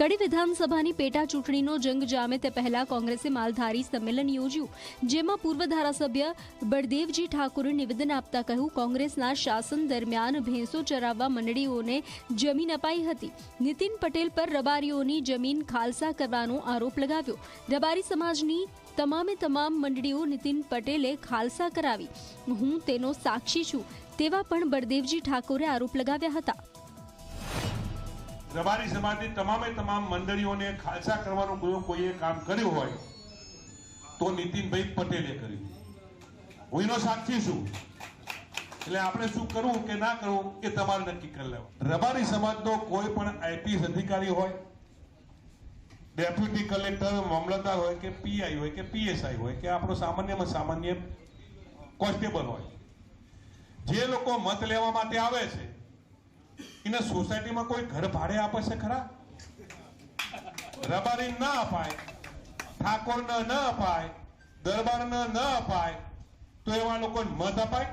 કડી વિધાનસભાની પેટા ચૂંટણીનો જંગ જામે તે પહેલા કોંગ્રેસે માલધારી સંમેલન યોજ્યું, જેમાં પૂર્વ ધારાસભ્ય બળદેવજી ઠાકોરે નિવેદન આપતા કહ્યું, કોંગ્રેસના શાસન દરમિયાન ભેંસો ચરાવવા મંડળીઓને જમીન અપાઈ હતી. નીતિન પટેલ પર રબારીઓની જમીન ખાલસા કરવાનો આરોપ લગાવ્યો. રબારી સમાજની તમામે તમામ મંડળીઓ નીતિન પટેલે ખાલસા કરાવી. હું તેનો સાક્ષી છું. તેવા પણ બળદેવજી ઠાકોરે આરોપ લગાવ્યા હતા. રબારી સમાજની તમામે તમામ મંડળીઓને ખાલસા કરવાનું કોઈ કોઈએ કામ કર્યું હોય, તો નીતિનભાઈ પટેલે કર્યું. હું એનો સાક્ષી છું. એટલે આપણે શું કરવું કે ના કરવું એ તમારે નક્કી કરી લેવું રબારી સમાજનો કોઈ પણ આઈપીએસ અધિકારી હોય, ડેપ્યુટી કલેક્ટર, મામલતદાર હોય કે પીઆઈ હોય કે પીએસઆઈ હોય કે આપણો સામાન્યમાં સામાન્ય કોન્સ્ટેબલ હોય, જે લોકો મત લેવા માટે આવે છે એને સોસાયટીમાં કોઈ ઘર ભાડે આપે છે ખરા? રબારી ના અપાય, ઠાકોરને ન અપાય, દરબારને ન અપાય, તો એવા લોકોને મત અપાય?